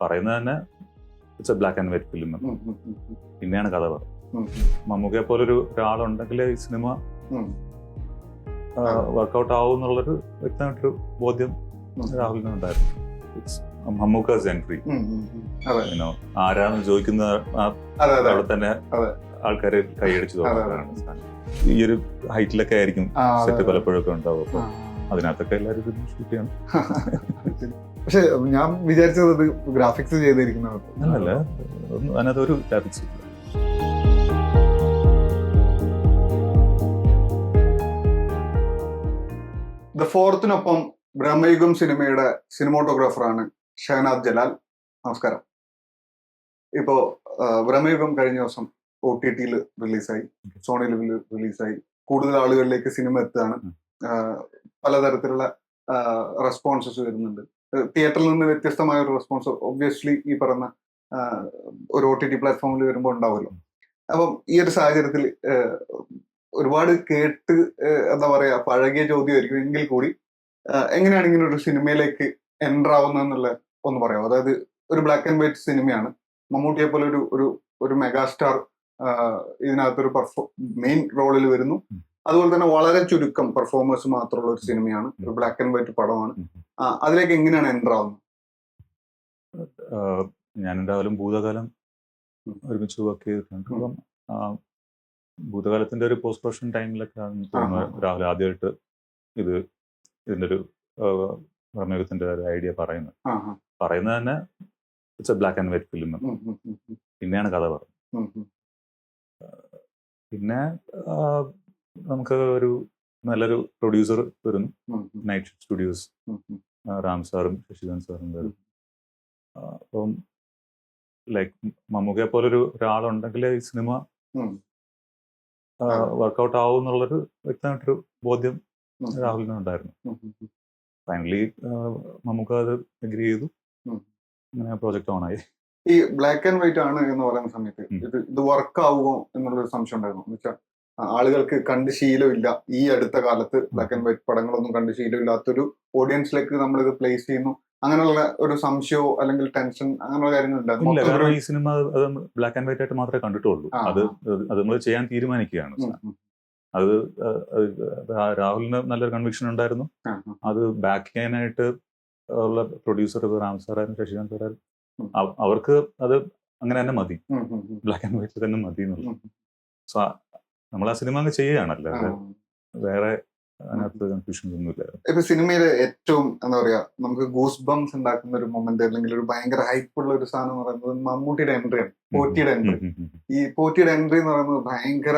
പറയുന്നത് തന്നെ it's a black and white film പിന്നെയാണ് കഥ പറയുന്നത്. മമ്മൂക്കയെ പോലൊരു ഒരാളുണ്ടെങ്കിൽ ഈ സിനിമ വർക്കൗട്ട് ആവും എന്നുള്ളൊരു വ്യക്തമായിട്ടൊരു ബോധ്യം രാഹുലിന് രാഹുലിനുണ്ടായിരുന്നു ഇറ്റ്സ് മമ്മൂക്കാസ് എൻട്രി ആരാന്ന് ചോദിക്കുന്ന അവിടെ തന്നെ ആൾക്കാരെ കൈയടിച്ചു സാധനം. ഈ ഒരു ഹൈറ്റിലൊക്കെ ആയിരിക്കും സെറ്റ്. പലപ്പോഴൊക്കെ ഉണ്ടാവും. അതിനകത്തൊക്കെ എല്ലാവരും ചെയ്യണം. പക്ഷെ ഞാൻ വിചാരിച്ചത് ഗ്രാഫിക്സ് ചെയ്തിരിക്കുന്നത്. അല്ല അതിനകത്ത് ഒരു ഗ്രാഫിക്സ് ഇല്ല ദ ഫോർത്തിനൊപ്പം ബ്രഹ്മയുഗം സിനിമയുടെ സിനിമോട്ടോഗ്രാഫറാണ് ഷഹനാദ് ജലാൽ. നമസ്കാരം. ഇപ്പോ ബ്രഹ്മയുഗം കഴിഞ്ഞ ദിവസം ഒ ടി ടിയിൽ റിലീസായി സോണി ലിവിൽ റിലീസായി കൂടുതൽ ആളുകളിലേക്ക് സിനിമ എത്തുകയാണ്. പലതരത്തിലുള്ള റെസ്പോൺസസ് വരുന്നുണ്ട്. തിയേറ്ററിൽ നിന്ന് വ്യത്യസ്തമായ ഒരു റെസ്പോൺസ് ഒബ്വിയസ്ലി ഈ പറഞ്ഞ ഒരു ഒ ടി ടി പ്ലാറ്റ്ഫോമിൽ വരുമ്പോൾ ഉണ്ടാവുമല്ലോ. അപ്പം ഈ ഒരു സാഹചര്യത്തിൽ ഒരുപാട് കേട്ട് എന്താ പറയാ പഴകിയ ചോദ്യമായിരിക്കും എങ്കിൽ കൂടി എങ്ങനെയാണ് ഇങ്ങനെ ഒരു സിനിമയിലേക്ക് എന്റർ ആവുന്നതെന്നുള്ള ഒന്ന് പറയാമോ? അതായത് ഒരു ബ്ലാക്ക് ആൻഡ് വൈറ്റ് സിനിമയാണ്. മമ്മൂട്ടിയെ പോലെ ഒരു ഒരു ഒരു മെഗാസ്റ്റാർ ഇതിനകത്തൊരു പെർഫോ മെയിൻ റോളിൽ വരുന്നു. അതുപോലെ തന്നെ വളരെ ചുരുക്കം പെർഫോമേഴ്സ് മാത്രമുള്ള ഒരു സിനിമയാണ് ഒരു ബ്ലാക്ക് ആൻഡ് വൈറ്റ് പടമാണ് അതിലേക്ക് എങ്ങനെയാണ് എന്റർ ആവുന്നത് ഞാൻ എന്തായാലും ഭൂതകാലം. ഒരുമിച്ച് വർക്ക് ചെയ്തിട്ടുണ്ട്. അപ്പം ഭൂതകാലത്തിന്റെ ഒരു പോസ്റ്റ് പ്രൊഡക്ഷൻ ടൈമിലൊക്കെ. രാഹുൽ ആദ്യമായിട്ട് ഇത് ഇതിന്റെ ഒരു പ്രമേഹത്തിന്റെ ഒരു ഐഡിയ പറയുന്നത്. പറയുന്നത് തന്നെ it's a black and white film പിന്നെയാണ് കഥ പറയുന്നത്. പിന്നെ നമുക്ക് ഒരു നല്ലൊരു പ്രൊഡ്യൂസർ വരുന്നു. നൈറ്റ് സ്റ്റുഡിയോസ് റാം സാറും ശശിധരൻ സാറും വരും അപ്പം ലൈക്ക് മമ്മൂക്കയെ പോലൊരു ഒരാളുണ്ടെങ്കിൽ ഈ സിനിമ. വർക്കൗട്ട് ആവും എന്നുള്ളൊരു വ്യക്തമായിട്ടൊരു ബോധ്യം രാഹുലിനുണ്ടായിരുന്നു. ഫൈനലി മമ്മൂക്ക അത് എഗ്രി ചെയ്തു. അങ്ങനെ പ്രോജക്റ്റ് ഓൺ ആയി. ഈ ബ്ലാക്ക് ആൻഡ് വൈറ്റ് ആണ് എന്ന് പറയുന്ന സമയത്ത് ഇത് ഇത് വർക്ക് ആവുമോ എന്നുള്ളൊരു സംശയം ഉണ്ടായിരുന്നു. ആളുകൾക്ക് കണ്ട് ശീലമില്ല. ഈ അടുത്ത കാലത്ത് ബ്ലാക്ക് ആൻഡ് വൈറ്റ് പടങ്ങളൊന്നും കണ്ട് ശീലമില്ലാത്തൊരു ഓഡിയൻസിലേക്ക് നമ്മൾ ഇത് പ്ലേസ് ചെയ്യുന്നു. അങ്ങനെയുള്ള ഒരു സംശയമോ അല്ലെങ്കിൽ ടെൻഷൻ അങ്ങനെയുള്ള ഉണ്ടായിരുന്നു ഈ സിനിമ അത് ബ്ലാക്ക് ആൻഡ് വൈറ്റ് ആയിട്ട് മാത്രമേ കണ്ടിട്ടുള്ളൂ. അത് അത് നമ്മൾ ചെയ്യാൻ തീരുമാനിക്കുകയാണ് അത് രാഹുലിന് നല്ലൊരു കൺവിക്ഷൻ ഉണ്ടായിരുന്നു. അത് ബാക്ക് ചെയ്യാനായിട്ട് ഉള്ള പ്രൊഡ്യൂസർ റാം സാറായിരുന്നു ശശികാന്ത് സാറായിരുന്നു ഉം. അവർക്ക് അത് അങ്ങനെ തന്നെ മതി. ബ്ലാക്ക് ആൻഡ് വൈറ്റ് തന്നെ മതി എന്നുള്ളത്. സോ നമ്മൾ ആ സിനിമ അങ്ങ് ചെയ്യുകയാണല്ലോ വേറെ അതിനകത്ത് കൺഫ്യൂഷൻസ് ഒന്നുമില്ല ഇപ്പൊ സിനിമയിലെ ഏറ്റവും എന്താ പറയാ നമുക്ക് ഗൂസ് ബംസ് ഉണ്ടാക്കുന്ന ഒരു മൊമെന്റ് അല്ലെങ്കിൽ ഒരു ഭയങ്കര ഹൈപ്പ് ഉള്ള ഒരു സാധനം എന്ന് പറയുന്നത് മമ്മൂട്ടിയുടെ എൻട്രിയാണ് പോറ്റിയുടെ എൻട്രി. ഈ പോറ്റിയുടെ എൻട്രി എന്ന് പറയുന്നത് ഭയങ്കര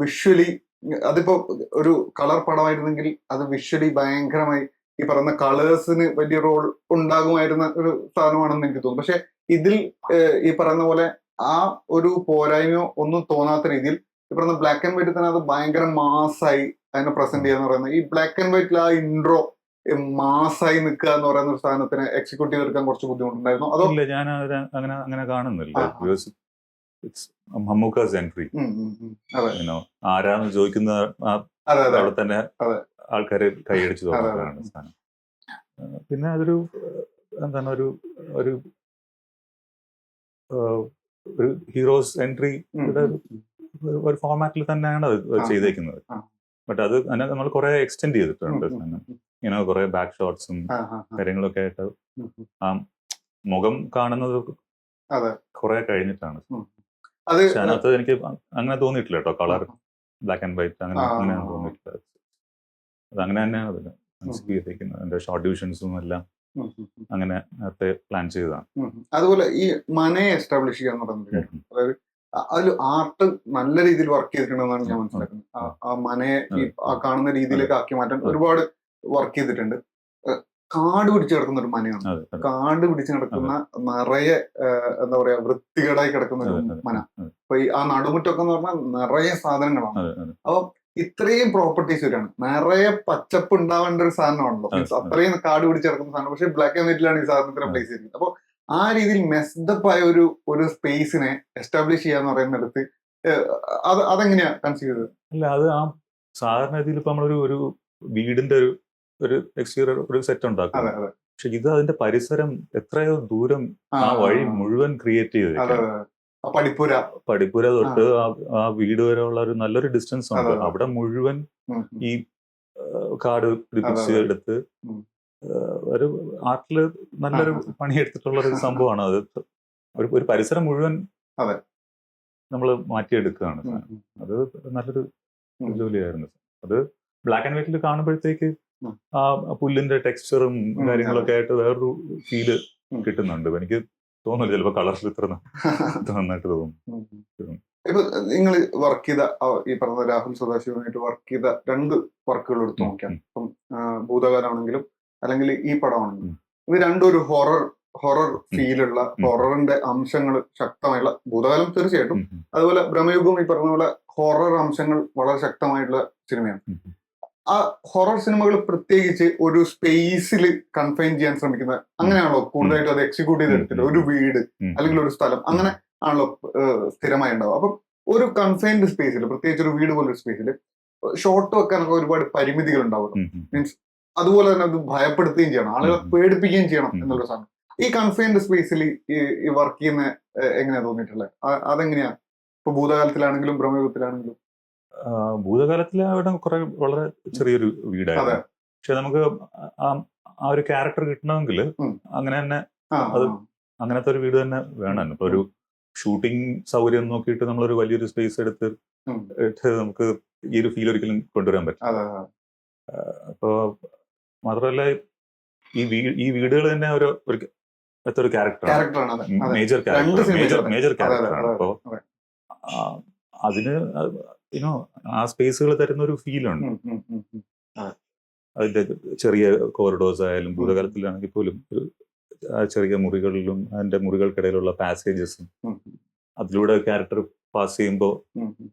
വിഷ്വലി അതിപ്പോ ഒരു കളർ പടമായിരുന്നെങ്കിൽ അത് വിഷ്വലി ഭയങ്കരമായി ഈ പറയുന്ന കളേഴ്സിന് വലിയ റോൾ ഉണ്ടാകുമായിരുന്ന ഒരു സാധനമാണെന്ന് എനിക്ക് തോന്നുന്നു. പക്ഷെ ഇതിൽ ഈ പറയുന്ന പോലെ ആ ഒരു പോരായ്മയോ ഒന്നും തോന്നാത്ത രീതിയിൽ പറയുന്ന ബ്ലാക്ക് ആൻഡ് വൈറ്റ് തന്നെ അത് ഭയങ്കര മാസായി അതിനെ പ്രസന്റ് ചെയ്യാന്ന് പറയുന്നത്. ഈ ബ്ലാക്ക് ആൻഡ് വൈറ്റിൽ ആ ഇൻട്രോ മാസായി നിൽക്കുക എന്ന് പറയുന്ന ഒരു സാധനത്തിന് എക്സിക്യൂട്ടീവ് എടുക്കാൻ കുറച്ച് ബുദ്ധിമുട്ടുണ്ടായിരുന്നു. അതോ ഇല്ല ഞാൻ അങ്ങനെ അങ്ങനെ കാണുന്നില്ല. മമ്മൂക്കാസ് എൻട്രി ആരാന്ന് ചോദിക്കുന്ന അവിടെ തന്നെ ആൾക്കാരെ കൈയടിച്ചു. സാധനം. പിന്നെ അതൊരു എന്താണ് ഒരു ഒരു ഒരു ഹീറോസ് എൻട്രി ഉം, ഇവിടെ ഉം, ഉം. ഒരു ഫോർമാറ്റിൽ തന്നെയാണ് അത് ചെയ്തേക്കുന്നത്. ബട്ട് അത് നമ്മൾ കുറെ എക്സ്റ്റെൻഡ് ചെയ്തിട്ടുണ്ട്. ഇങ്ങനെ കുറെ ബാക്ക് ഷോട്ട്സും. കാര്യങ്ങളൊക്കെ ആയിട്ട്. ആ മുഖം കാണുന്നത്. കുറെ കഴിഞ്ഞിട്ടാണ്. പക്ഷെ അതിനകത്ത് എനിക്ക് അങ്ങനെ തോന്നിയിട്ടില്ല കേട്ടോ കളർ ബ്ലാക്ക് ആൻഡ് വൈറ്റ് അങ്ങനെ അങ്ങനെയാണ് അങ്ങനെ തോന്നിയിട്ടില്ല അത് അങ്ങനെ തന്നെയാണ് ചെയ്തേക്കുന്നത്. അതിന്റെ ഷോർട്ട് ഡിവിഷൻസും എല്ലാം അങ്ങനെ നേരത്തെ പ്ലാൻ ചെയ്തതാണ്. അതുപോലെ ഈ മനയെ എസ്റ്റാബ്ലിഷ് ചെയ്യാൻ എന്ന് പറയുന്നത് അതായത് അതിൽ ആർട്ട് നല്ല രീതിയിൽ വർക്ക് ചെയ്തിട്ടുണ്ടെന്നാണ് ഞാൻ. മനസ്സിലാക്കുന്നത്. ആ- മനയെ ഈ ആ കാണുന്ന രീതിയിലേക്ക് ആക്കി മാറ്റാൻ ഒരുപാട് വർക്ക് ചെയ്തിട്ടുണ്ട്. കാട് പിടിച്ചു കിടക്കുന്ന ഒരു മനയാണ്. കാട് പിടിച്ചു കിടക്കുന്ന നിറയെ എന്താ പറയാ വൃത്തികേടായി കിടക്കുന്ന ഒരു മന. അപ്പൊ ഈ ആ നടുമുറ്റൊക്കെ എന്ന് പറഞ്ഞാൽ നിറയെ സാധനങ്ങളാണ്. അപ്പം ഇത്രയും പ്രോപ്പർട്ടീസ് വരികയാണ്. നിറയെ പച്ചപ്പ് ഉണ്ടാവേണ്ട ഒരു സാധനമാണല്ലോ. മീൻസ് അത്രയും കാട് പിടിച്ച് കിടക്കുന്ന സാധനം. പക്ഷെ ബ്ലാക്ക് ആൻഡ് വൈറ്റിലാണ് ഈ സാധനത്തിന്. പ്ലേസ് ചെയ്തിരിക്കുന്നത് അപ്പോൾ ആ രീതിയിൽ മെസ്ഡപ്പായ ഒരു ഒരു സ്പേസിനെ എസ്റ്റാബ്ലിഷ് ചെയ്യാന്ന് പറയുന്നിടത്ത് അത് അതെങ്ങനെയാ കൺസീവ് ചെയ്തത്? അല്ല അത് ആ സാധാരണ രീതിയിൽ ഇപ്പൊ നമ്മളൊരു ഒരു വീടിന്റെ ഒരു ഒരു എക്സ്റ്റീരിയർ ഒരു സെറ്റ് ഉണ്ടാക്കും പക്ഷെ ഇത് അതിന്റെ പരിസരം എത്രയോ ദൂരം ആ വഴി മുഴുവൻ ക്രിയേറ്റ് അതെ പഠിപ്പുര പഠിപ്പുര തൊട്ട് ആ- വീട് വരെ ഉള്ള ഒരു നല്ലൊരു ഡിസ്റ്റൻസ് ഉണ്ട്. അവിടെ മുഴുവൻ. ഈ കാട് പിടിപ്പിച്ച്. എടുത്ത് ഒരു ആർട്ടിൽ നല്ലൊരു. പണിയെടുത്തിട്ടുള്ള ഒരു സംഭവമാണ് അത് ഒരു ഒരു പരിസരം മുഴുവൻ. നമ്മൾ മാറ്റിയെടുക്കുകയാണ്. അത് നല്ലൊരു. ജോലിയായിരുന്നു അത് ബ്ലാക്ക് ആൻഡ് വൈറ്റിൽ കാണുമ്പോഴത്തേക്ക് ആ പുല്ലിന്റെ ടെക്സ്ചറും കാര്യങ്ങളൊക്കെ ആയിട്ട് വേറൊരു ഫീൽ കിട്ടുന്നുണ്ട് എനിക്ക് തോന്നുന്നു ചിലപ്പോ കളറിൽ ഇത്ര നന്നായിട്ട് തോന്നും ഉം. ഉം. ഇപ്പൊ നിങ്ങൾ വർക്ക് ചെയ്ത ഈ പറഞ്ഞ രാഹുൽ സദാശിവുമായിട്ട് വർക്ക് ചെയ്ത രണ്ട് വർക്കുകൾ എടുത്ത് നോക്കാം നോക്കിയാൽ. ഇപ്പം ആ, ഭൂതകാലമാണെങ്കിലും അല്ലെങ്കിൽ ഈ പടമാണ്. ഇത് രണ്ടും ഒരു ഹൊറർ ഹൊറർ ഫീലുള്ള ഹൊററിന്റെ അംശങ്ങൾ ശക്തമായുള്ള ഭൂതകാലം തീർച്ചയായിട്ടും. അതുപോലെ ബ്രഹ്മയുഗം ഈ പറഞ്ഞ പോലെ ഹൊറർ അംശങ്ങൾ വളരെ ശക്തമായിട്ടുള്ള സിനിമയാണ്. ആ ഹൊറർ സിനിമകൾ പ്രത്യേകിച്ച് ഒരു സ്പേസിൽ കൺഫൈൻ ചെയ്യാൻ ശ്രമിക്കുന്നത് അങ്ങനെയാണല്ലോ കൂടുതലായിട്ട് അത് എക്സിക്യൂട്ട് ചെയ്തെടുത്തിട്ട് ഒരു വീട് അല്ലെങ്കിൽ ഒരു സ്ഥലം അങ്ങനെ ആണല്ലോ സ്ഥിരമായി ഉണ്ടാവും അപ്പം ഒരു കൺഫൈൻഡ് സ്പേസിൽ പ്രത്യേകിച്ച് ഒരു വീട് പോലൊരു സ്പേസിൽ ഷോർട്ട് വെക്കാനൊക്കെ ഒരുപാട് പരിമിതികൾ ഉണ്ടാവും ഉം. അതുപോലെ തന്നെ അത് ഭയപ്പെടുത്തുകയും ചെയ്യണം. ആളുകളെ ഉം. പേടിപ്പിക്കുകയും ചെയ്യണം. എന്നുള്ള സാധനം. ഈ കൺഫൈൻഡ് സ്പേസിൽ ഈ വർക്ക് ചെയ്യുന്ന എങ്ങനെയാ തോന്നിയിട്ടുള്ളത് അതെങ്ങനെയാ? ഇപ്പൊ ഭൂതകാലത്തിലാണെങ്കിലും ബ്രഹ്മയുഗത്തിലാണെങ്കിലും ഭൂതകാലത്തിൽ അവിടെ കുറെ വളരെ ചെറിയൊരു. വീടായിരുന്നു. പക്ഷെ നമുക്ക് ആ ഒരു ക്യാരക്ടർ കിട്ടണമെങ്കിൽ. അങ്ങനെ തന്നെ അത് അങ്ങനത്തെ ഒരു വീട് തന്നെ വേണം. ഇപ്പൊ ഒരു ഷൂട്ടിംഗ് സൗകര്യം നോക്കിയിട്ട് നമ്മളൊരു വലിയൊരു സ്പേസ് എടുത്ത് നമുക്ക് ഈ ഒരു ഫീൽ ഒരിക്കലും കൊണ്ടുവരാൻ പറ്റും. അപ്പോ മാത്രമല്ല ഈ ഈ വീടുകൾ തന്നെ ഒരു ഒരു ക്യാരക്ടറാണ് മേജർ ക്യാരക്ടർ മേജർ മേജർ ക്യാരക്ടറാണ് അപ്പോ അതിന് യുനോ ആ സ്പേസുകൾ തരുന്ന ഒരു ഫീൽ ഉണ്ട്. അതിന്റെ ചെറിയ കോറിഡോർസ് ആയാലും ഭൂതകാലത്തിലാണെങ്കിൽ പോലും ഒരു ചെറിയ മുറികളിലും അതിന്റെ മുറികൾക്കിടയിലുള്ള പാസേജസും അതിലൂടെ ക്യാരക്ടർ പാസ് ചെയ്യുമ്പോൾ.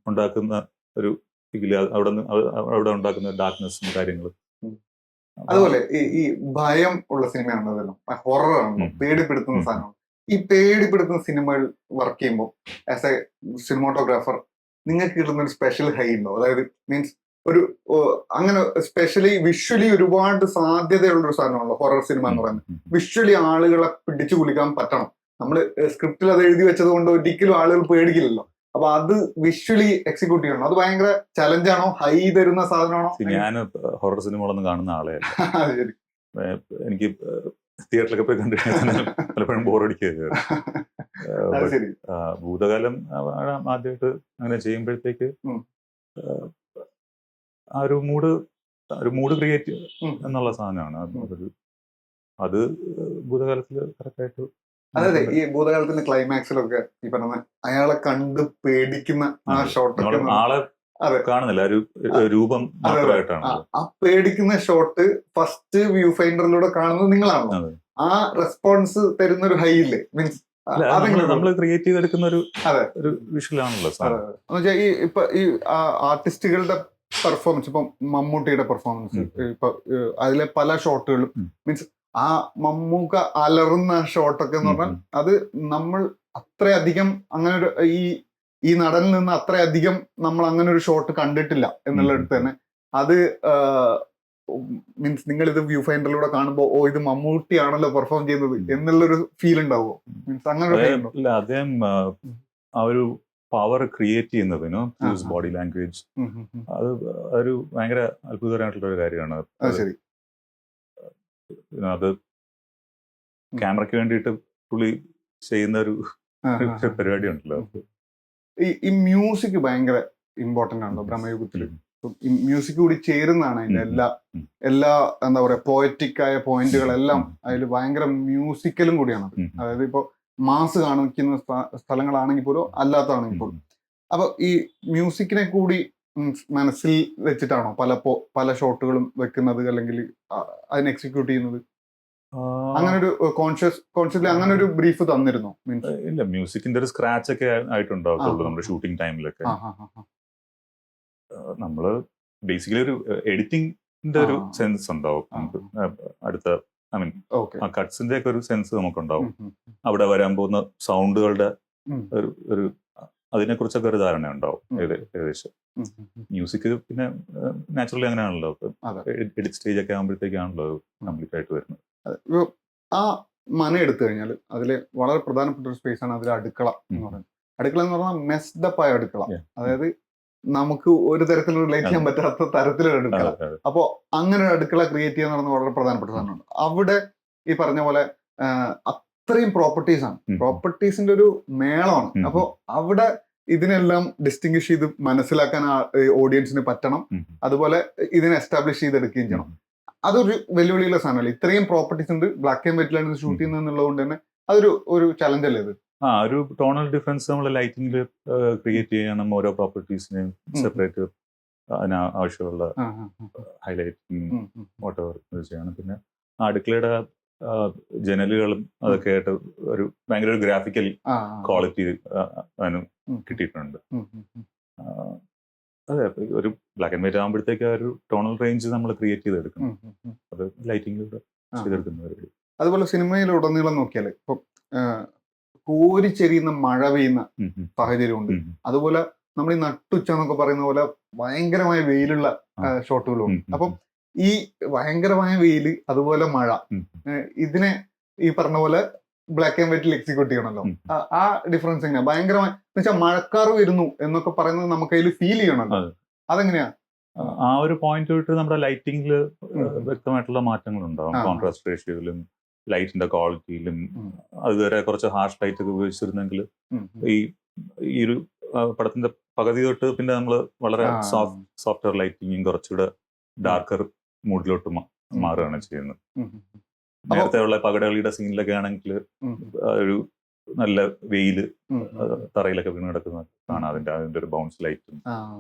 ഉണ്ടാക്കുന്ന ഒരു ഫീൽ അവിടെ അവിടെ ഉണ്ടാക്കുന്ന ഡാർക്ക്നെസ്സും കാര്യങ്ങളും. അതുപോലെ ഈ ഭയം ഉള്ള സിനിമയാണല്ലോ ഹൊററാണല്ലോ പേടിപ്പെടുത്തുന്ന സാധനം സാധനമാണ്. ഈ പേടിപ്പെടുത്തുന്ന സിനിമകൾ വർക്ക് ചെയ്യുമ്പോൾ ആസ് എ സിനിമോട്ടോഗ്രാഫർ നിങ്ങൾക്ക് കിട്ടുന്ന ഒരു സ്പെഷ്യൽ ഹൈ ഉണ്ടോ? അതായത് മീൻസ് ഒരു അങ്ങനെ സ്പെഷ്യലി വിഷ്വലി ഒരുപാട് സാധ്യതയുള്ള ഒരു സാധനമാണല്ലോ ഹൊറർ സിനിമ എന്ന് പറയുന്നത്. വിഷ്വലി ആളുകളെ പിടിച്ചു കുളിക്കാൻ പറ്റണം. നമ്മൾ സ്ക്രിപ്റ്റിൽ അത് എഴുതി വെച്ചത് കൊണ്ട് ഒരിക്കലും ആളുകൾ പേടിക്കില്ലല്ലോ. അപ്പൊ അത് വിഷ്വലി എക്സിക്യൂട്ട് ചെയ്യണം. അത് ഭയങ്കര ചലഞ്ചാണോ ഹൈ തരുന്ന സാധനമാണോ? ഞാൻ ഹൊറർ സിനിമകളൊന്നും കാണുന്ന ആളെ എനിക്ക് തിയേറ്ററിലൊക്കെ പോയി കണ്ടിട്ട് പലപ്പോഴും ബോറടിക്കുക അത് ശരി. ഭൂതകാലം ആദ്യമായിട്ട് അങ്ങനെ ചെയ്യുമ്പോഴത്തേക്ക് ആ ഒരു മൂഡ് ഒരു മൂഡ് ക്രിയേറ്റ് എന്നുള്ള സാധനമാണ്. അത് ഭൂതകാലത്തിൽ കറക്റ്റായിട്ട് അതെ ഈ ഭൂതകാലത്തിന്റെ ക്ലൈമാക്സിലൊക്കെ ഈ പറഞ്ഞ അയാളെ കണ്ട് പേടിക്കുന്ന ആ ഷോട്ട് ഷോട്ടൊക്കെ ആളെ അതെ. കാണുന്നില്ല. ഒരു രൂപം. മാത്രമായിട്ടാണ് ആ- പേടിക്കുന്ന ഷോട്ട് ഫസ്റ്റ് വ്യൂ ഫൈൻഡറിലൂടെ കാണുന്നത് നിങ്ങളാണ്? ആ റെസ്പോൺസ് തരുന്ന ഒരു ഹൈ ഇല്ലേ മീൻസ് നമ്മൾ ക്രിയേറ്റ് ചെയ്തെടുക്കുന്ന ഒരു. ഒരു വിഷ്വലാണല്ലോ സാർ. ഈ ഇപ്പൊ ഈ ആർട്ടിസ്റ്റുകളുടെ പെർഫോമൻസ് ഇപ്പൊ മമ്മൂട്ടിയുടെ പെർഫോമൻസ്. ഇപ്പൊ അതിലെ പല ഷോട്ടുകളും മീൻസ് ആ മമ്മൂക്ക അലറുന്ന ഷോട്ടൊക്കെ എന്ന് പറഞ്ഞാൽ അത് നമ്മൾ അത്രയധികം അങ്ങനെ ഒരു ഈ ഈ നടനിൽ നിന്ന് അത്രയധികം നമ്മൾ അങ്ങനെ ഒരു ഷോട്ട് കണ്ടിട്ടില്ല എന്നുള്ളടുത്ത് തന്നെ. അത് മീൻസ് നിങ്ങൾ ഇത് വ്യൂ ഫൈൻഡറിലൂടെ കാണുമ്പോൾ ഓ ഇത് മമ്മൂട്ടിയാണല്ലോ പെർഫോം ചെയ്യുന്നത്. എന്നുള്ളൊരു ഫീൽ ഉണ്ടാവുമോ? മീൻസ് അങ്ങനെ അദ്ദേഹം ആ, ഒരു പവർ ക്രിയേറ്റ് ചെയ്യുന്നതിനോ. Body language. അത് ഒരു ഭയങ്കര അത്ഭുതകരമായിട്ടുള്ള ഒരു കാര്യമാണ്. അത് ശരി. അത് ക്യാമറയ്ക്ക് വേണ്ടിയിട്ട് പുള്ളി ചെയ്യുന്ന ഒരു. പരിപാടി ഉണ്ടല്ലോ ഈ മ്യൂസിക് ഭയങ്കര ഇമ്പോർട്ടന്റ് ആണല്ലോ ബ്രഹ്മയുഗത്തിൽ മ്യൂസിക് കൂടി ചേരുന്നതാണ് അതിന്റെ. എല്ലാ എല്ലാ എന്താ പറയാ പോയറ്റിക് ആയ പോയിന്റുകളെല്ലാം. അതിൽ ഭയങ്കര മ്യൂസിക്കലും കൂടിയാണ്. അതായത് ഇപ്പോ മാസ് കാണിക്കുന്ന സ്ഥലങ്ങളാണെങ്കിൽ പോലും അല്ലാത്തതാണെങ്കിൽ പോലും. അപ്പൊ ഈ മ്യൂസിക്കിനെ കൂടി മനസ്സിൽ വെച്ചിട്ടാണോ പല പല ഷോട്ടുകളും വെക്കുന്നത് അല്ലെങ്കിൽ അതിനെ എക്സിക്യൂട്ട് ചെയ്യുന്നത്? അങ്ങനൊരു അങ്ങനെ ഒരു കോൺഷ്യസ് കോൺഷ്യസ്ലി അങ്ങനെ ഒരു ബ്രീഫ് തന്നിരുന്നു മീൻസ്? ഇല്ല മ്യൂസിക്കിന്റെ ഒരു സ്ക്രാച്ച് ഒക്കെ ആയിട്ടുണ്ടാവത്തുള്ളൂ ആ, ആ, നമ്മുടെ. ഷൂട്ടിംഗ് ടൈമിലൊക്കെ. നമ്മൾ ബേസിക്കലി ഒരു എഡിറ്റിംഗിന്റെ ഒരു. സെൻസ് ഉണ്ടാവും. നമുക്ക് അടുത്ത ഐ മീൻ ആ കട്ട്സിന്റെ ഒക്കെ ഒരു സെൻസ് നമുക്കുണ്ടാവും. അവിടെ വരാൻ പോകുന്ന സൗണ്ടുകളുടെ ഒരു ഒരു അതിനെ കുറിച്ചൊക്കെ ഒരു ധാരണ ഉണ്ടാവും ഏകദേശം. മ്യൂസിക് പിന്നെ നാച്ചുറലി അങ്ങനെയാണല്ലോ. എഡിറ്റ് സ്റ്റേജ് ഒക്കെ ആകുമ്പോഴത്തേക്കാണല്ലോ കംപ്ലീറ്റ് ആയിട്ട് വരുന്നത്. ആ മന എടുത്തു കഴിഞ്ഞാൽ അതിൽ വളരെ പ്രധാനപ്പെട്ട ഒരു സ്പേസ് ആണ് അതിലെ അടുക്കള എന്ന് പറയുന്നത്. അടുക്കള എന്ന് പറഞ്ഞാൽ മെസ്ഡപ്പ് ആയ അടുക്കള. അതായത് നമുക്ക് ഒരു തരത്തിൽ റിലേറ്റ് ചെയ്യാൻ പറ്റാത്ത തരത്തിലൊരു അടുക്കള. അതെ, അതെ. അപ്പോ അങ്ങനെ ഒരു അടുക്കള ക്രിയേറ്റ് ചെയ്യാന്ന് പറയുന്നത് വളരെ പ്രധാനപ്പെട്ട സാധനമാണ്. അവിടെ ഈ പറഞ്ഞ പോലെ അത്രയും പ്രോപ്പർട്ടീസ് ആണ്. പ്രോപ്പർട്ടീസിന്റെ ഒരു മേളമാണ്. അപ്പോൾ അപ്പോ അവിടെ ഇതിനെല്ലാം ഡിസ്റ്റിങ്ഷ് ചെയ്ത് മനസ്സിലാക്കാൻ ഓഡിയൻസിന് പറ്റണം അതുപോലെ ഇതിനെ എസ്റ്റാബ്ലിഷ് ചെയ്തെടുക്കുകയും ചെയ്യണം അതൊരു വെല്ലുവിളിയുള്ള സാധനമല്ല ഇത്രയും പ്രോപ്പർട്ടീസ് ഉണ്ട് ബ്ലാക്ക് ആൻഡ് വൈറ്റിലാണ് ഇത് ഷൂട്ട്. ചെയ്യുന്നത് എന്നുള്ളത് കൊണ്ട് തന്നെ അതൊരു ഒരു ചലഞ്ച് അല്ലേ ഇത് ആ ഒരു ടോണൽ ഡിഫറൻസ് നമ്മൾ ലൈറ്റിംഗിൽ ക്രിയേറ്റ് ചെയ്യണം ഓരോ പ്രോപ്പർട്ടീസിനെയും സെപ്പറേറ്റ് അതിന് ആവശ്യമുള്ള ആ, ആ, ആ. ഹൈലൈറ്റിംഗ്. വാട്ടവർ ചെയ്യണം പിന്നെ ആ അടുക്കളയുടെ ജനലുകളും അതൊക്കെ ആയിട്ട് ഒരു ഭയങ്കര ഒരു ഗ്രാഫിക്കൽ. ക്വാളിറ്റി അതിന്. കിട്ടിയിട്ടുണ്ട്. അതെ ഒരു ബ്ലാക്ക് ആൻഡ് വൈറ്റ് ആകുമ്പോഴത്തേക്ക് ആ ഒരു ടോണൽ റേഞ്ച് നമ്മൾ ക്രിയേറ്റ് ചെയ്തെടുക്കണം. അത് ലൈറ്റിംഗിലൂടെ. ചെയ്തെടുക്കുന്ന പരിപാടി അതുപോലെ സിനിമയിൽ ഉടനീളം നോക്കിയാൽ ഇപ്പൊ കോരിച്ചെരിയുന്ന മഴ പെയ്യുന്ന സാഹചര്യമുണ്ട്. അതുപോലെ നമ്മൾ ഈ നട്ടുച്ച എന്നൊക്കെ പറയുന്ന പോലെ ഭയങ്കരമായ വെയിലുള്ള ഷോട്ടുകളുണ്ട്. അപ്പം ഈ ഭയങ്കരമായ വെയിൽ അതുപോലെ മഴ ഇതിനെ ഈ പറഞ്ഞ പോലെ ബ്ലാക്ക് ആൻഡ് വൈറ്റിൽ എക്സിക്യൂട്ട് ചെയ്യണമല്ലോ ആ- ഡിഫറൻസ് എങ്ങനെയാ? ഭയങ്കരമായി എന്ന് വെച്ചാൽ മഴക്കാറ് വരുന്നു എന്നൊക്കെ പറയുന്നത് നമുക്ക് അതിൽ ഫീൽ ചെയ്യണമല്ലോ അതെ. അതെങ്ങനെയാ? ആ, ഒരു പോയിന്റ് തൊട്ട് നമ്മുടെ ലൈറ്റിംഗിൽ വ്യക്തമായിട്ടുള്ള മാറ്റങ്ങൾ ഉണ്ടാവും കോൺട്രാസ്റ്റ് റേഷ്യോയിലും ലൈറ്റിന്റെ ക്വാളിറ്റിയിലും അതുവരെ കുറച്ച് ഹാർഷ് ലൈറ്റ് ഒക്കെ ഉപയോഗിച്ചിരുന്നെങ്കിൽ. ഈ ഈ ഒരു പടത്തിന്റെ പകുതി തൊട്ട് പിന്നെ നമ്മൾ വളരെ സോഫ്റ്റ് സോഫ്റ്റ്വെയർ ലൈറ്റിങ്ങും കുറച്ചുകൂടെ ഡാർക്കർ മൂഡിലോട്ട് മാറുകയാണ് ചെയ്യുന്നത്. നേരത്തെ ഉള്ള പകടകളിയുടെ സീനിലൊക്കെ ആണെങ്കിൽ ഒരു നല്ല വെയിൽ തറയിലൊക്കെ വീണ് കിടക്കുന്നത് കാണാം അതിന്റെ അതിന്റെ ഒരു ബൗൺസ് ലൈറ്റും.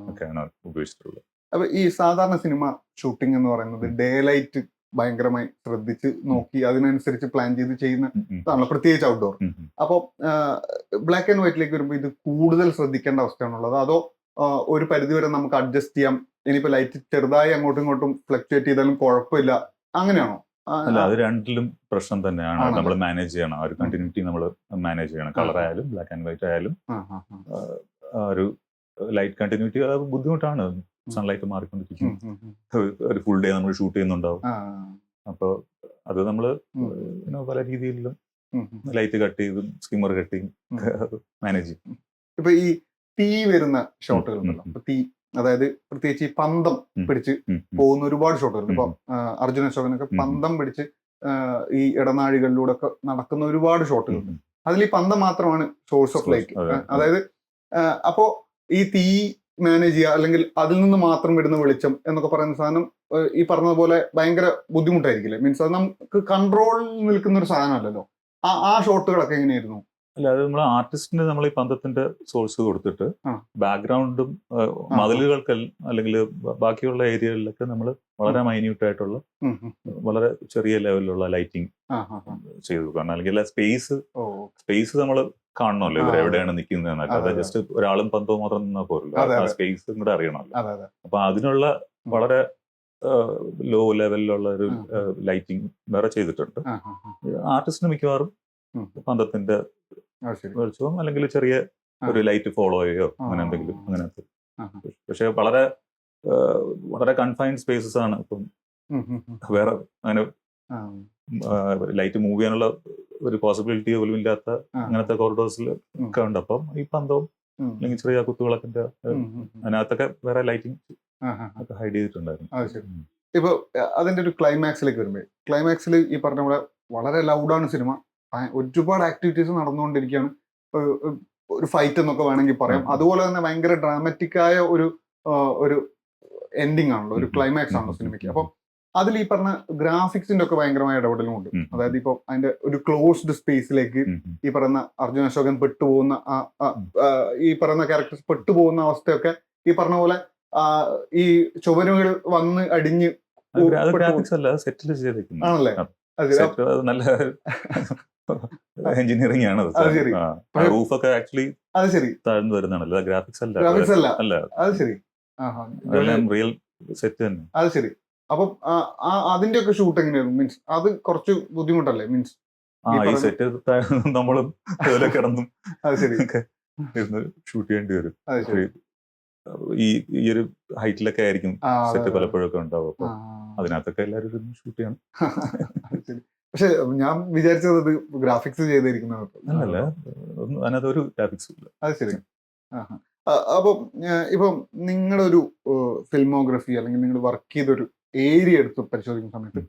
ഒക്കെയാണ് ഉപയോഗിച്ചിട്ടുള്ളത്. അപ്പൊ ഈ സാധാരണ സിനിമ ഷൂട്ടിംഗ് എന്ന് പറയുന്നത് ഡേ ലൈറ്റ് ഭയങ്കരമായി ശ്രദ്ധിച്ച് നോക്കി അതിനനുസരിച്ച് പ്ലാൻ ചെയ്ത് ചെയ്യുന്ന ഉം, ഉം, ഇതാണല്ലോ പ്രത്യേകിച്ച് ഔട്ട്ഡോർ. അപ്പോൾ ബ്ലാക്ക് ആൻഡ് വൈറ്റിലേക്ക് വരുമ്പോൾ ഇത് കൂടുതൽ ശ്രദ്ധിക്കേണ്ട അവസ്ഥയാണുള്ളത്? അതോ ഒരു പരിധിവരെ നമുക്ക് അഡ്ജസ്റ്റ് ചെയ്യാം? ഇനിയിപ്പോ ലൈറ്റ് ചെറുതായി അങ്ങോട്ടും ഇങ്ങോട്ടും ഫ്ലക്ച്വേറ്റ് ചെയ്താലും കുഴപ്പമില്ല. അങ്ങനെയാണോ? അല്ല അത് രണ്ടിലും പ്രശ്നം തന്നെയാണ്. നമ്മൾ മാനേജ് ചെയ്യണം. ആ ഒരു കണ്ടിന്യൂറ്റി നമ്മൾ മാനേജ് ചെയ്യണം. കളർ ആയാലും ബ്ലാക്ക് ആൻഡ് വൈറ്റ് ആയാലും ഒരു ലൈറ്റ് കണ്ടിന്യൂറ്റി അത് ബുദ്ധിമുട്ടാണ്. സൺലൈറ്റ് മാറിക്കൊണ്ടിരിക്കും. ഒരു ഫുൾ ഡേ നമ്മൾ ഷൂട്ട് ചെയ്യുന്നുണ്ടാവും. അപ്പൊ അപ്പോൾ അത് നമ്മൾ പല രീതിയിലും. ലൈറ്റ് കട്ട് ചെയ്തും സ്കിമ്മർ കട്ട് ചെയ്യും മാനേജ് ചെയ്യും. ഇപ്പൊ ഈ തീ വരുന്ന ഷോട്ടുകൾ ഉണ്ടല്ലോ തീ അതായത് പ്രത്യേകിച്ച് ഈ പന്തം. പിടിച്ച്. പോകുന്ന ഒരുപാട് ഷോട്ടുകളുണ്ട് ഇപ്പൊ അർജുന അശോകനൊക്കെ പന്തം പിടിച്ച് ഈ ഇടനാഴികളിലൂടെ ഒക്കെ നടക്കുന്ന ഒരുപാട് ഷോട്ടുകൾ. അതിൽ ഈ പന്തം മാത്രമാണ് സോഴ്സ് ഓഫ് ലൈക്ക് ലൈറ്റ് അതെ, അതെ. അതായത് അപ്പോ ഈ തീ മാനേജ് ചെയ്യുക അല്ലെങ്കിൽ അതിൽ നിന്ന് മാത്രം വരുന്ന വെളിച്ചം എന്നൊക്കെ പറയുന്ന സാധനം ഈ പറഞ്ഞതുപോലെ ഭയങ്കര ബുദ്ധിമുട്ടായിരിക്കില്ലേ മീൻസ് അത് നമുക്ക് കൺട്രോളിൽ നിൽക്കുന്ന ഒരു സാധനമല്ലല്ലോ ആ ആ ഷോട്ടുകളൊക്കെ എങ്ങനെയായിരുന്നു അല്ല അത് നമ്മൾ ആർട്ടിസ്റ്റിന് നമ്മൾ ഈ പന്തത്തിന്റെ സോഴ്സ് കൊടുത്തിട്ട് ബാക്ക്ഗ്രൗണ്ടും മതിലുകൾക്ക് അല്ലെങ്കിൽ ബാക്കിയുള്ള ഏരിയകളിലൊക്കെ നമ്മൾ വളരെ മൈന്യൂട്ട് ആയിട്ടുള്ള. വളരെ ചെറിയ ലെവലിലുള്ള ലൈറ്റിംഗ്. ചെയ്തു കാരണം അല്ലെങ്കിൽ സ്പേസ് സ്പേസ് നമ്മൾ കാണണമല്ലോ ഇവർ എവിടെയാണ് നിൽക്കുന്നത് അതെ. ജസ്റ്റ് ഒരാളും പന്തവും മാത്രം നിന്നാൽ പോരല്ലോ സ്പേസ് ആ അതെ. സ്പേസും കൂടെ അറിയണമല്ലോ അപ്പൊ അതിനുള്ള വളരെ ലോ ലെവലിലുള്ള ഒരു. ലൈറ്റിംഗ് വേറെ ചെയ്തിട്ടുണ്ട്. ആർട്ടിസ്റ്റിന് മിക്കവാറും പന്തത്തിന്റെ വെളിച്ചവും അല്ലെങ്കിൽ ചെറിയ. ഒരു ലൈറ്റ് ഫോളോ ചെയ്യോ. അങ്ങനെ എന്തെങ്കിലും അങ്ങനത്തെ. പക്ഷെ വളരെ വളരെ കൺഫൈൻഡ് സ്പേസസ് ആണ് ഇപ്പം. വേറെ അങ്ങനെ ലൈറ്റ് മൂവ് ചെയ്യാനുള്ള ഒരു പോസിബിലിറ്റി പോലും ഇല്ലാത്ത അങ്ങനത്തെ കോറിഡോഴ്സിൽ. ഒക്കെ ഉണ്ട് അപ്പം ഈ പന്തവും അല്ലെങ്കിൽ ചെറിയ കുത്തുകളൊക്കെ. അതിനകത്തൊക്കെ വേറെ ലൈറ്റിംഗ്. ഒക്കെ ഹൈഡ് ചെയ്തിട്ടുണ്ടായിരുന്നു. ഇപ്പൊ അതിന്റെ ഒരു ക്ലൈമാക്സിലേക്ക് വരുമ്പോൾ ക്ലൈമാക്സിൽ ഈ പറഞ്ഞ പോലെ വളരെ ലൗഡാണ് സിനിമ ഒരുപാട് ആക്ടിവിറ്റീസ് നടന്നുകൊണ്ടിരിക്കുകയാണ്. ഒരു- ഫൈറ്റ് എന്നൊക്കെ വേണമെങ്കിൽ പറയാം. അതുപോലെ തന്നെ ഭയങ്കര ഡ്രാമറ്റിക് ആയ ഒരു ഒരു എൻഡിങ് ആണല്ലോ ഒരു ക്ലൈമാക്സ് ആണല്ലോ. സിനിമയ്ക്ക്. അപ്പം അതിൽ ഈ പറഞ്ഞ ഗ്രാഫിക്സിന്റെ ഒക്കെ ഭയങ്കരമായ ഇടപെടലും ഉണ്ട് അതായത് ഇപ്പൊ അതിന്റെ ഒരു ക്ലോസ്ഡ് സ്പേസിലേക്ക്. ഈ പറയുന്ന അർജുന അശോകൻ പെട്ടുപോകുന്ന ഈ പറയുന്ന ക്യാരക്ടേഴ്സ് പെട്ടുപോകുന്ന അവസ്ഥയൊക്കെ ഈ പറഞ്ഞ പോലെ ഈ ചുവരുകൾ വന്ന് അടിഞ്ഞ് ആണല്ലേ? നല്ല എഞ്ചിനീയറിംഗ് ആണ് അത് ശരി. പക്ഷേ- റൂഫൊക്കെ ആക്ച്വലി അത് ശരി. താഴ്ന്നു വരുന്നതാണല്ലോ ഗ്രാഫിക്സ് അല്ല. ഗ്രാഫിക്സ് അല്ല. അല്ല. അത് ശരി. റിയൽ സെറ്റ് തന്നെ. അത് ശരി. അപ്പം അതിന്റെ ഒക്കെ ഷൂട്ട് എങ്ങനെയായിരുന്നു? മീൻസ് അത് കുറച്ച് ബുദ്ധിമുട്ടല്ലേ? മീൻസ് ആ ഈ സെറ്റ് നമ്മളും അതുപോലെ കിടന്നും അത് ശരി. ഇരുന്ന് ഷൂട്ട് ചെയ്യേണ്ടി വരും. ഈ ഈ ഒരു ഹൈറ്റിലൊക്കെ ആയിരിക്കും സെറ്റ്. പലപ്പോഴൊക്കെ ഉണ്ടാവും അപ്പൊ അതിനകത്തൊക്കെ എല്ലാവരും ഷൂട്ട് ചെയ്യണം. പക്ഷെ ഞാൻ വിചാരിച്ചത് അത് ഗ്രാഫിക്സ് ചെയ്തിരിക്കുന്ന അതിനകത്ത് ഒരു ഗ്രാഫിക്സ് ഇല്ല. അത് ശരി. അപ്പം ഇപ്പം നിങ്ങളുടെ ഒരു ഫിൽമോഗ്രഫി അല്ലെങ്കിൽ നിങ്ങൾ വർക്ക് ചെയ്തൊരു ഏരിയ എടുത്ത് പരിശോധിക്കുന്ന സമയത്ത്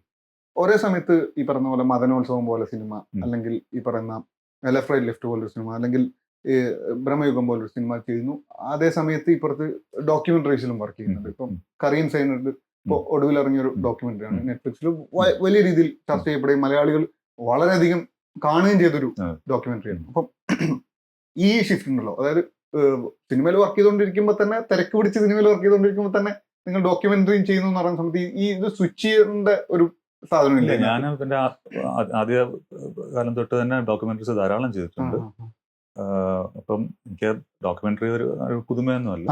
ഒരേ സമയത്ത് ഈ പറയുന്ന പോലെ മദനോത്സവം പോലെ സിനിമ അല്ലെങ്കിൽ ഈ പറയുന്ന ലെഫ്റ്റ് റൈറ്റ് ലെഫ്റ്റ് പോലൊരു സിനിമ അല്ലെങ്കിൽ ഈ ബ്രഹ്മയുഗം പോലൊരു സിനിമ ചെയ്യുന്നു. അതേ സമയത്ത് ഇപ്പുറത്ത് ഡോക്യുമെന്ററീസിലും വർക്ക് ചെയ്യുന്നുണ്ട്. ഇപ്പം കറിയൻ കറിയൻ സൈനുണ്ട് ഇപ്പൊ ഒടുവിൽ ഇറങ്ങിയ ഒരു. ഡോക്യുമെന്ററി ആണ് നെറ്റ്ഫ്ലിക്സിൽ വലിയ രീതിയിൽ ചർച്ച ചെയ്യപ്പെടുകയും മലയാളികൾ വളരെയധികം കാണുകയും ചെയ്തൊരു ഡോക്യുമെന്ററി ആണ് അപ്പം ഈ ഷിഫ്റ്റ് ഉണ്ടല്ലോ അതായത് സിനിമയിൽ വർക്ക് ചെയ്തുകൊണ്ടിരിക്കുമ്പോൾ തന്നെ തിരക്ക് പിടിച്ച് സിനിമയിൽ വർക്ക് ചെയ്തുകൊണ്ടിരിക്കുമ്പോൾ തന്നെ നിങ്ങൾ ഡോക്യുമെന്ററിയും ചെയ്യുന്നു എന്ന് പറയുന്ന സമയത്ത് ഈ- ഇത് സ്വിച്ച് ചെയ്യേണ്ട ഒരു സാധനം ഇല്ല ഇല്ല ഞാൻ പിന്നെ ആദ്യ കാലം തൊട്ട് തന്നെ ഡോക്യുമെന്ററീസ് ധാരാളം ചെയ്തിട്ടുണ്ട്. അപ്പം എനിക്ക് ഡോക്യുമെന്ററി ഒരു പുതുമയൊന്നും പുതുമയൊന്നുമല്ല.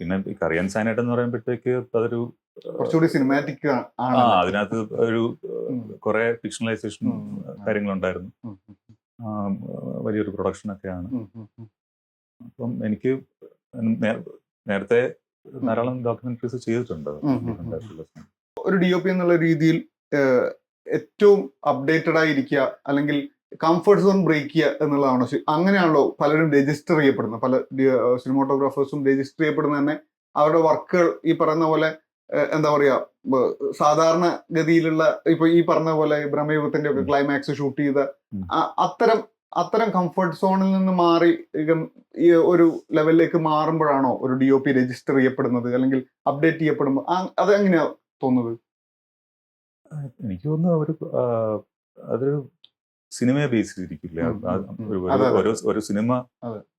പിന്നെ ഈ കറിയൻ എന്ന് പറയുമ്പോഴത്തേക്ക് അതൊരു കുറച്ചുകൂടി സിനിമാറ്റിക് ആണ് അതിനകത്ത് ഒരു. കുറെ ഫിക്ഷണലൈസേഷൻ കാര്യങ്ങളുണ്ടായിരുന്നു. വലിയൊരു പ്രൊഡക്ഷൻ ഒക്കെയാണ്. അപ്പം എനിക്ക് നേരത്തെ ധാരാളം ഡോക്യുമെന്ററീസ് ചെയ്തിട്ടുണ്ട്. ഒരു ഡി ഒ പി എന്നുള്ള രീതിയിൽ ഏറ്റവും അപ്ഡേറ്റഡ് ആയിരിക്കുക അല്ലെങ്കിൽ കംഫർട്ട് സോൺ ബ്രേക്ക് ചെയ്യുക എന്നുള്ളതാണോ? അങ്ങനെയാണല്ലോ പലരും രജിസ്റ്റർ ചെയ്യപ്പെടുന്നത്. പല സിനിമോട്ടോഗ്രാഫേഴ്സും രജിസ്റ്റർ ചെയ്യപ്പെടുന്ന തന്നെ അവരുടെ വർക്കുകൾ ഈ പറയുന്ന പോലെ എന്താ പറയാ സാധാരണ ഗതിയിലുള്ള ഇപ്പൊ ഈ പറഞ്ഞ പോലെ ബ്രഹ്മയുഗത്തിന്റെ ഒക്കെ ക്ലൈമാക്സ് ഷൂട്ട് ചെയ്ത അത്തരം അത്തരം കംഫർട്ട് സോണിൽ നിന്ന് മാറി ഈ ഒരു ലെവലിലേക്ക് മാറുമ്പോഴാണോ ഒരു ഡി ഒ പി രജിസ്റ്റർ ചെയ്യപ്പെടുന്നത്? അല്ലെങ്കിൽ അപ്ഡേറ്റ് ചെയ്യപ്പെടുമ്പോൾ അത് എങ്ങനെയാ തോന്നുന്നത്? എനിക്ക് തോന്നുന്നു ഒരു അതൊരു സിനിമയെ ബേസ് ചെയ്തിരിക്കില്ല? ഓരോ. ഒരു സിനിമ.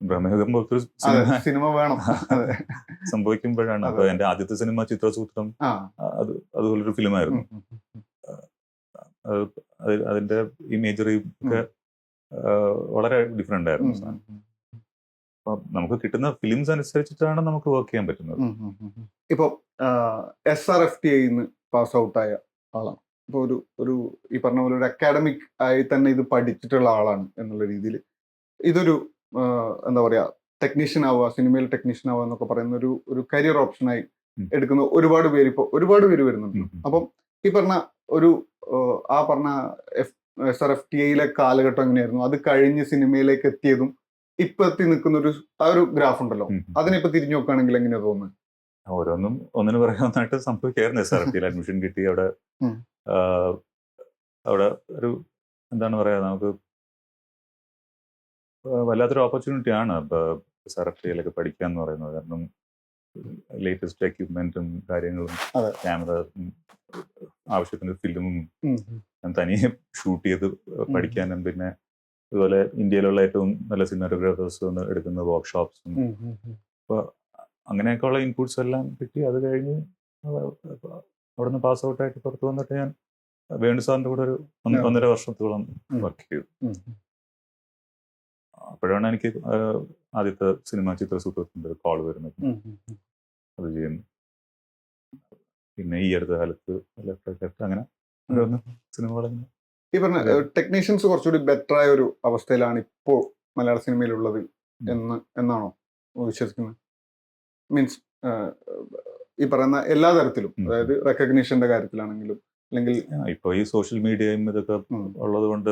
ബ്രഹ്മയുഗം പോലത്തെ ഒരു സിനിമ വേണം. സംഭവിക്കുമ്പോഴാണ്. അപ്പൊ. എന്റെ ആദ്യത്തെ സിനിമ ചിത്രസൂത്രം അത് അതുപോലൊരു ഫിലിമായിരുന്നു. അതിന്റെ ഇമേജറി ഒക്കെ വളരെ ഡിഫറെന്റ് ആയിരുന്നു നമുക്ക് കിട്ടുന്ന ഫിലിംസ് അനുസരിച്ചിട്ടാണ് നമുക്ക് വർക്ക് ചെയ്യാൻ പറ്റുന്നത്. ഇപ്പൊ എസ് ആർ എഫ് ടി ഐന്ന് പാസ് ഔട്ടായ ആളാണ്. ഇപ്പൊ ഒരു ഒരു ഈ പറഞ്ഞ പോലെ ഒരു അക്കാഡമിക് ആയി തന്നെ ഇത് പഠിച്ചിട്ടുള്ള ആളാണ് എന്നുള്ള രീതിയിൽ ഇതൊരു എന്താ പറയാ ടെക്നീഷ്യൻ ആവുക സിനിമയിൽ ടെക്നീഷ്യൻ ആവുക എന്നൊക്കെ പറയുന്ന ഒരു ഒരു കരിയർ ഓപ്ഷനായി എടുക്കുന്ന ഒരുപാട് പേര് ഇപ്പൊ ഒരുപാട് പേര് വരുന്നുണ്ട്. അപ്പം ഈ പറഞ്ഞ ഒരു ആ, പറഞ്ഞ F S R F T ഐയിലെ കാലഘട്ടം എങ്ങനെയായിരുന്നു? അത് കഴിഞ്ഞ് സിനിമയിലേക്ക് എത്തിയതും ഇപ്പൊ എത്തി നിൽക്കുന്ന ഒരു ആ ഒരു ഗ്രാഫ് ഉണ്ടല്ലോ. അതിനെ ഇപ്പൊ അതിനിപ്പോ തിരിഞ്ഞു നോക്കുകയാണെങ്കിൽ എങ്ങനെയാ തോന്നുന്നത്? ഓരോന്നും ഒന്നിനു പറയാനായിട്ട് സംഭവിക്കായിരുന്നു. എസ് ആർ എഫ് ടിയിൽ അഡ്മിഷൻ കിട്ടി അവിടെ അവിടെ ഒരു എന്താണ് പറയുക നമുക്ക് വല്ലാത്തൊരു ഓപ്പർച്യൂണിറ്റി ആണ്. എസ് ആർ പഠിക്കുക എന്ന് പറയുന്നത്. കാരണം ലേറ്റസ്റ്റ് എക്യുപ്മെന്റും കാര്യങ്ങളും ക്യാമറ ആവശ്യത്തിന് ഫിലിമും ഞാൻ തനിയെ ഷൂട്ട് ചെയ്ത് പഠിക്കാനും പിന്നെ അതുപോലെ ഇന്ത്യയിലുള്ള ഏറ്റവും നല്ല സിനിമാറ്റോഗ്രാഫേഴ്സ് എടുക്കുന്ന വർക്ക്ഷോപ്സും അപ്പൊ അങ്ങനെയൊക്കെ ഉള്ള അങ്ങനെയൊക്കെയുള്ള ഇൻപുട്സ് എല്ലാം കിട്ടി. അത് കഴിഞ്ഞ് അവിടെ നിന്ന് പാസ് ഔട്ടായിട്ട് പുറത്ത് വന്നിട്ട് ഞാൻ വേണു സാറിന്റെ കൂടെ ഒരു. ഒന്നര വർഷത്തോളം വർക്ക് ചെയ്തു. അപ്പോഴാണ് എനിക്ക് ആദ്യത്തെ സിനിമ ചിത്രസൂത്രത്തിന്റെ ഒരു കോൾ വരുന്നത്. അത് ചെയ്യുന്നു. പിന്നെ ഈ അടുത്ത കാലത്ത് ലെഫ്റ്റ് ലെഫ്റ്റ് അങ്ങനെ ഓരോന്ന് സിനിമകൾ ഈ പറഞ്ഞ ടെക്നീഷ്യൻസ് കുറച്ചുകൂടി ബെറ്റർ ആയ ഒരു അവസ്ഥയിലാണ് ഇപ്പോൾ മലയാള സിനിമയിലുള്ളത് എന്ന് എന്നാണോ വിശ്വസിക്കുന്നത്? മീൻസ് ഈ പറയുന്ന എല്ലാ തരത്തിലും. അതായത് റെക്കഗ്നീഷന്റെ കാര്യത്തിലാണെങ്കിലും അല്ലെങ്കിൽ ഇപ്പൊ ഈ സോഷ്യൽ മീഡിയയും ഇതൊക്കെ ഉള്ളത് കൊണ്ട്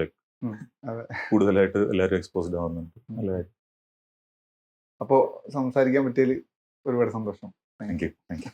ലൈക്ക്. കൂടുതലായിട്ട് എല്ലാവരും എക്സ്പോസ്ഡ് ആവുന്നുണ്ട്. നല്ല അപ്പോൾ അപ്പോ സംസാരിക്കാൻ പറ്റിയതിൽ ഒരുപാട് സന്തോഷം. Thank you thank you